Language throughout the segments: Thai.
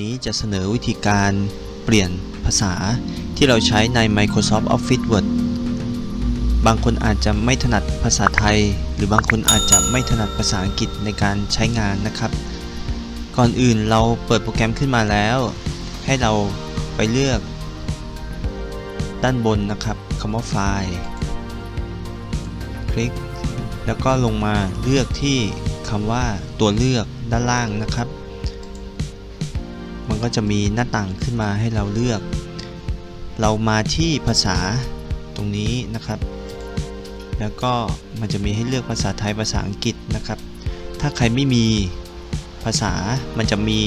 นี้จะเสนอวิธีการเปลี่ยนภาษาที่เราใช้ใน Microsoft Office Word บางคนอาจจะไม่ถนัดภาษาไทย หรือบางคนอาจจะไม่ถนัดภาษาอังกฤษในการใช้งานนะครับ ก่อนอื่นเราเปิดโปรแกรมขึ้นมาแล้ว ให้เราไปเลือก ด้านบนนะครับคำว่าไฟล์คลิก แล้วก็ลงมาเลือกที่คำว่าตัวเลือกด้านล่างนะครับ ก็จะมีหน้าต่างขึ้นมาให้เราเลือก เรามาที่ภาษาตรงนี้นะครับ แล้วก็มันจะมีให้เลือกภาษาไทยภาษาอังกฤษนะครับ ถ้าใครไม่มีภาษามันจะมี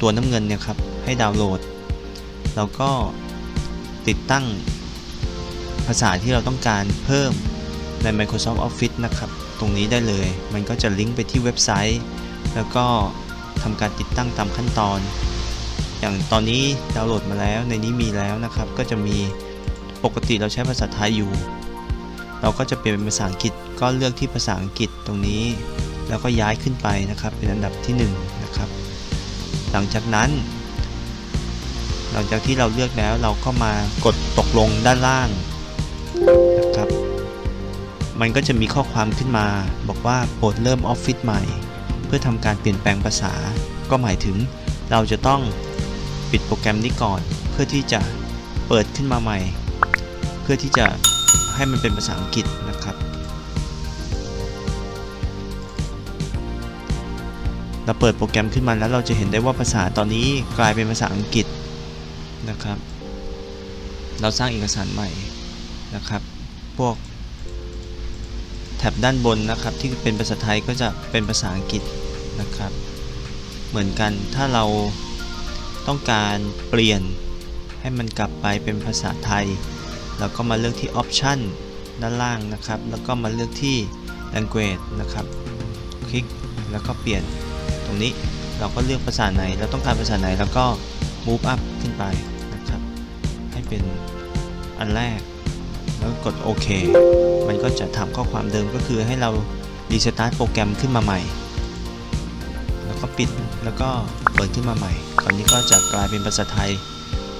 ตัวน้ำเงินเนี่ยครับให้ดาวน์โหลด เราก็ติดตั้งภาษาที่เราต้องการเพิ่มใน Microsoft Office นะครับ ตรงนี้ได้เลย มันก็จะลิงก์ไปที่เว็บไซต์ แล้วก็ทำการติดตั้งตามขั้นตอน อย่างตอนนี้ดาวน์โหลดมาแล้วในนี้มีแล้วนะครับ ก็จะมีปกติเราใช้ภาษาไทยอยู่ เราก็จะเปลี่ยนเป็นภาษาอังกฤษก็เลือกที่ภาษาอังกฤษตรงนี้ แล้วก็ย้ายขึ้นไปนะครับ เป็นอันดับที่1นะครับหลังจากนั้น หลังจากที่เราเลือกแล้วเราก็มากดตกลงด้านล่างนะครับ มันก็จะมีข้อความขึ้นมา บอกว่าโปรดเริ่มออฟฟิศใหม่ เพื่อทำการเปลี่ยนแปลงภาษา ก็หมายถึงเราจะต้อง ปิดโปรแกรมนี้ก่อน เพื่อที่จะเปิดขึ้นมาใหม่ เพื่อที่จะให้มันเป็นภาษาอังกฤษนะครับ เราเปิดโปรแกรมขึ้นมาแล้วเราจะเห็นได้ว่าภาษาตอนนี้กลายเป็นภาษาอังกฤษนะครับ เราสร้างเอกสารใหม่นะครับ พวกแถบด้านบนนะครับที่เป็นภาษาไทยก็จะเป็นภาษาอังกฤษนะครับ เหมือนกันถ้าเรา ต้องการเปลี่ยนให้มันกลับไปเป็นภาษาไทยเราก็มาเลือกที่ Option ด้านล่างนะครับ แล้วก็มาเลือกที่ Language นะครับ คลิกแล้วก็เปลี่ยนตรงนี้เราก็เลือกภาษาไหน เราต้องการภาษาไหนแล้วก็ move up ขึ้นไปนะครับ ให้เป็นอันแรก แล้วกดโอเค มันก็จะทำข้อความเดิมก็คือให้เรารีสตาร์ทโปรแกรมขึ้นมาใหม่ แล้วก็ปิดแล้วก็เปิดขึ้นมาใหม่ ตอนนี้ก็จะกลายเป็นภาษาไทย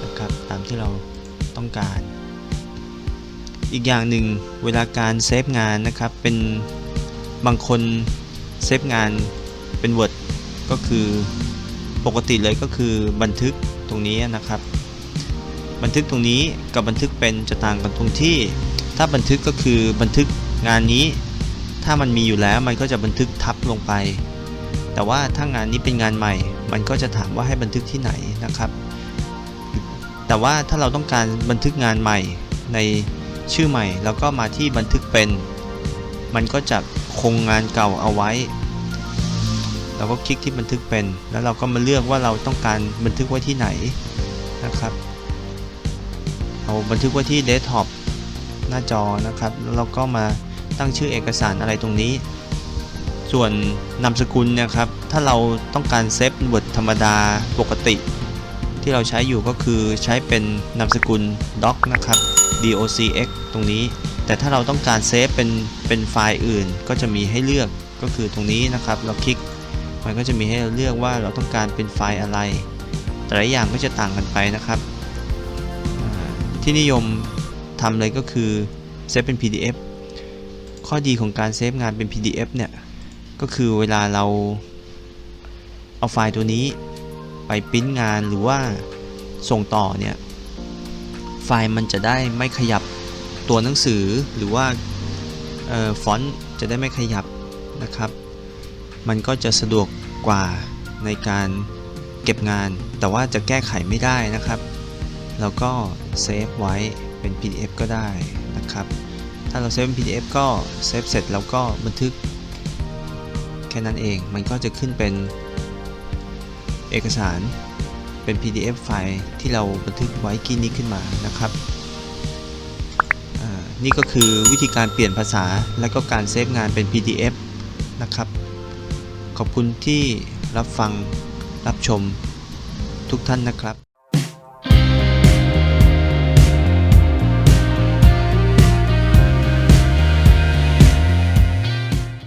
นะครับตามที่เราต้องการ อีกอย่างหนึ่งเวลาการเซฟงานนะครับเป็นบางคนเซฟงานเป็น Word ก็คือปกติเลยก็คือบันทึกตรงนี้นะครับ บันทึกตรงนี้กับบันทึกเป็นจะต่างกันตรงที่ ถ้าบันทึกก็คือบันทึกงานนี้ ถ้ามันมีอยู่แล้วมันก็จะบันทึกทับลงไป แต่ว่าถ้างานนี้เป็นงานใหม่ มันก็จะถามว่าให้บันทึกที่ไหนนะครับ แต่ว่าถ้าเราต้องการบันทึกงานใหม่ในชื่อใหม่ แล้วก็มาที่บันทึกเป็น มันก็จะคงงานเก่าเอาไว้ เราก็คลิกที่บันทึกเป็น แล้วเราก็มาเลือกว่าเราต้องการบันทึกไว้ที่ไหนนะครับเอาบันทึกไว้ที่เดสก์ท็อปหน้าจอนะครับ แล้วเราก็มาตั้งชื่อเอกสารอะไรตรงนี้ ส่วนนามสกุลเนะครับ ถ้าเราต้องการเซฟบทธรรมดาปกติ ที่เราใช้อยู่ก็คือใช้เป็นนามสกุล doc นะครับ docx ตรงนี้ แต่ถ้าเราต้องการเซฟเป็นเป็นไฟล์อื่น ก็จะมีให้เลือกก็คือตรงนี้นะครับ เราคลิก มันก็จะมีให้เราเลือกว่าเราต้องการเป็นไฟล์อะไร แต่ละอย่างก็จะต่างกันไปนะครับ ที่นิยมทำเลยก็คือเซฟเป็น PDF ข้อดีของการเซฟงานเป็น PDF เนี่ย ก็คือเวลาเราเอาไฟล์ตัวนี้ไปปริ้นงานหรือว่าส่งต่อเนี่ยไฟล์มันจะได้ไม่ขยับตัวหนังสือหรือว่าฟอนต์จะได้ไม่ขยับนะครับ มันก็จะสะดวกกว่าในการเก็บงาน แต่ว่าจะแก้ไขไม่ได้นะครับ เราก็เซฟไว้เป็น PDF ก็ได้นะครับ ถ้าเราเซฟเป็น PDF ก็เซฟเสร็จแล้วก็บันทึก ค่นั้นเอง มันก็จะขึ้นเป็นเอกสารเป็น PDF ไฟล์ที่เราบันทึกไว้กี้นี้ขึ้นมานะครับ นี่ก็คือวิธีการเปลี่ยนภาษาและก็การเซฟงานเป็น PDF นะครับ ขอบคุณที่รับฟังรับชมทุกท่านนะครับ